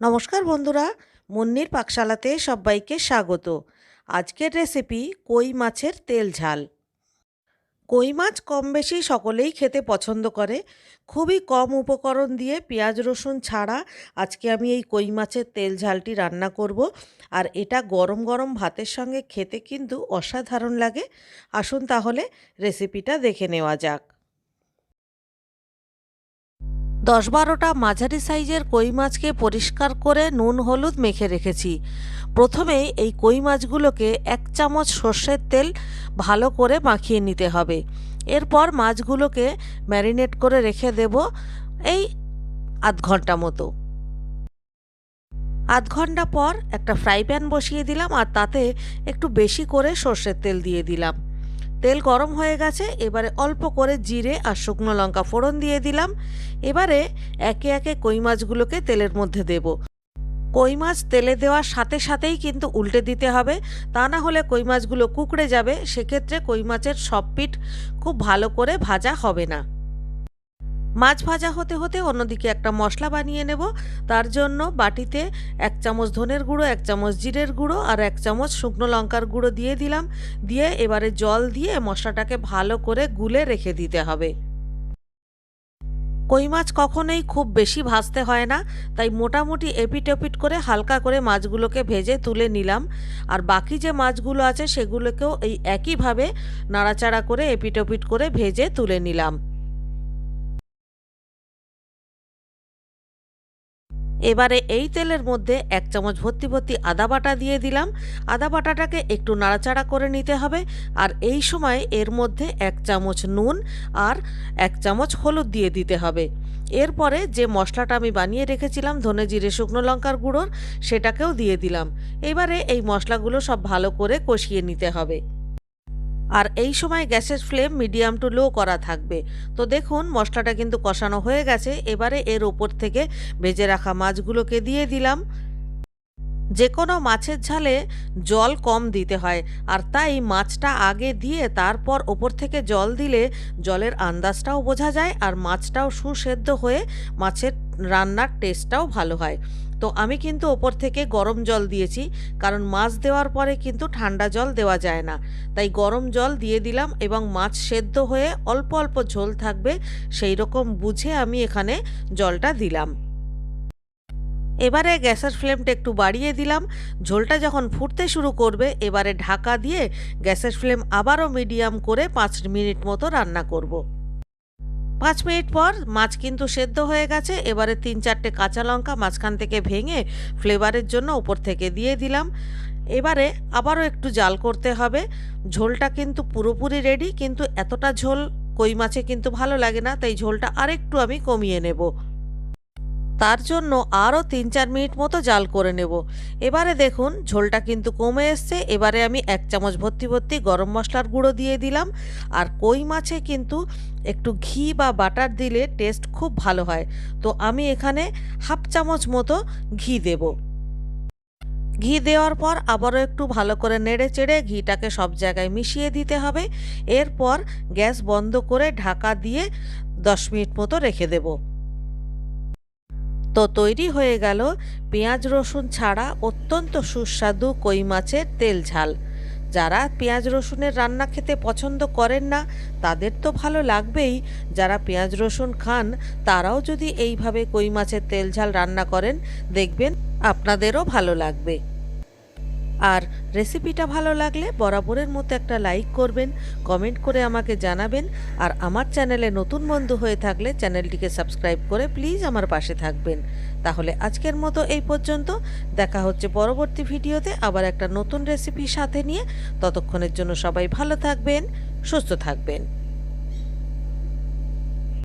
নমস্কার বন্ধুরা, মুন্নির পাকশালাতে সবাইকে স্বাগত। আজকের রেসিপি কই মাছের তেল ঝাল। কই মাছ কম বেশি সকলেই খেতে পছন্দ করে। খুবই কম উপকরণ দিয়ে পেঁয়াজ রসুন ছাড়া আজকে আমি এই কই মাছের তেল ঝালটি রান্না করব। আর এটা গরম গরম ভাতের সঙ্গে খেতে কিন্তু অসাধারণ লাগে। আসুন তাহলে রেসিপিটা দেখে নেওয়া যাক। দশ বারোটা মাঝারি সাইজের কই মাছকে পরিষ্কার করে নুন, হলুদ মেখে রেখেছি। প্রথমেই এই কই মাছগুলোকে এক চামচ সর্ষের তেল ভালো করে মাখিয়ে নিতে হবে। এরপর মাছগুলোকে ম্যারিনেট করে রেখে দেব এই আধ ঘণ্টা মতো। আধ ঘণ্টা পর একটা ফ্রাই প্যান বসিয়ে দিলাম আর তাতে একটু বেশি করে সর্ষের তেল দিয়ে দিলাম। তেল গরম হয়ে গেছে, এবারে অল্প করে জিরে আর শুকনো লঙ্কা ফোড়ন দিয়ে দিলাম। এবারে একে একে কই মাছগুলোকে তেলের মধ্যে দেব। কই মাছ তেলে দেওয়ার সাথে সাথেই কিন্তু উল্টে দিতে হবে, তা না হলে কই মাছগুলো কুকড়ে যাবে, সেক্ষেত্রে কই মাছের সব পিঠ খুব ভালো করে ভাজা হবে না। মাছ ভাজা হতে হতে অন্যদিকে একটা মশলা বানিয়ে নেব। তার জন্য বাটিতে এক চামচ ধনের গুঁড়ো, এক চামচ জিরের গুঁড়ো আর এক চামচ শুকনো লঙ্কার গুঁড়ো দিয়ে দিলাম। দিয়ে এবারে জল দিয়ে মশলাটাকে ভালো করে গুলে রেখে দিতে হবে। কই মাছ কখনোই খুব বেশি ভাজতে হয় না, তাই মোটামুটি এপিট এপিট করে হালকা করে মাছগুলোকে ভেজে তুলে নিলাম। আর বাকি যে মাছগুলো আছে সেগুলোকেও এই একইভাবে নাড়াচাড়া করে এপিট এপিট করে ভেজে তুলে নিলাম। এবারে এই তেলের মধ্যে এক চামচ ভর্তি ভর্তি আদা বাটা দিয়ে দিলাম। আদা বাটাটাকে একটু নাড়াচাড়া করে নিতে হবে। আর এই সময় এর মধ্যে এক চামচ নুন আর এক চামচ হলুদ দিয়ে দিতে হবে। এরপরে যে মশলাটা আমি বানিয়ে রেখেছিলাম, ধনে জিরে, শুকনো লঙ্কার গুঁড়োর, সেটাকেও দিয়ে দিলাম। এবারে এই মশলাগুলো সব ভালো করে কষিয়ে নিতে হবে। আর এই সময় গ্যাসের ফ্লেম মিডিয়াম টু লো করা থাকবে। তো দেখুন, মশলাটা কিন্তু কষানো হয়ে গেছে। এবারে এর ওপর থেকে ভেজে রাখা মাছগুলোকে দিয়ে দিলাম। যে কোনো মাছের ঝালে জল কম দিতে হয় আর তাই মাছটা আগে দিয়ে তারপর ওপর থেকে জল দিলে জলের আন্দাজটাও বোঝা যায় আর মাছটাও সুসেদ্ধ হয়ে মাছের রান্নার টেস্টটাও ভালো হয়। তো আমি কিন্তু ওপর থেকে গরম জল দিয়েছি, কারণ মাছ দেওয়ার পরে কিন্তু ঠান্ডা জল দেওয়া যায় না। তাই গরম জল দিয়ে দিলাম এবং মাছ সেদ্ধ হয়ে অল্প অল্প ঝোল থাকবে, সেই রকম বুঝে আমি এখানে জলটা দিলাম। এবারে গ্যাসের ফ্লেমটা একটু বাড়িয়ে দিলাম। ঝোলটা যখন ফুটতে শুরু করবে, এবারে ঢাকা দিয়ে গ্যাসের ফ্লেম আবারও মিডিয়াম করে পাঁচ মিনিট মতো রান্না করব। পাঁচ মিনিট পর মাছ কিন্তু সেদ্ধ হয়ে গেছে। এবারে তিন চারটে কাঁচা লঙ্কা মাঝখান থেকে ভেঙে ফ্লেভারের জন্য উপর থেকে দিয়ে দিলাম। এবারে আবারও একটু জাল করতে হবে। ঝোলটা কিন্তু পুরোপুরি রেডি কিন্তু এতটা ঝোল কই মাছে কিন্তু ভালো লাগে না, তাই ঝোলটা আরেকটু আমি কমিয়ে নেব। তার জন্য আরও তিন চার মিনিট মতো জাল করে নেব। এবারে দেখুন, ঝোলটা কিন্তু কমে এসছে। এবারে আমি এক চামচ ভর্তি ভর্তি গরম মশলার গুঁড়ো দিয়ে দিলাম। আর কই মাছে কিন্তু একটু ঘি বা বাটার দিলে টেস্ট খুব ভালো হয়। তো আমি এখানে হাফ চামচ মতো ঘি দেব। ঘি দেওয়ার পর আবারও একটু ভালো করে নেড়ে চেড়ে ঘিটাকে সব জায়গায় মিশিয়ে দিতে হবে। এরপর গ্যাস বন্ধ করে ঢাকা দিয়ে দশ মিনিট মতো রেখে দেবো। তো তৈরি হয়ে গেল পেঁয়াজ রসুন ছাড়া অত্যন্ত সুস্বাদু কই মাছের তেল ঝাল। যারা পেঁয়াজ রসুনের রান্না খেতে পছন্দ করেন না, তাদের তো ভালো লাগবেই। যারা পেঁয়াজ রসুন খান, তারাও যদি এইভাবে কই মাছের তেল ঝাল রান্না করেন, দেখবেন আপনাদেরও ভালো লাগবে। আর রেসিপিটা ভালো লাগলে বরাবরের মতো একটা লাইক করবেন কমেন্ট করে আমাকে জানাবেন, আর আমার চ্যানেলে নতুন বন্ধু হয়ে থাকলে চ্যানেলটিকে সাবস্ক্রাইব করে প্লিজ আমার পাশে থাকবেন। তাহলে আজকের মতো এই পর্যন্ত, দেখা হচ্ছে পরবর্তী ভিডিওতে আবার একটা নতুন রেসিপি সাথে নিয়ে, ততক্ষণের জন্য সবাই ভালো থাকবেন, সুস্থ থাকবেন।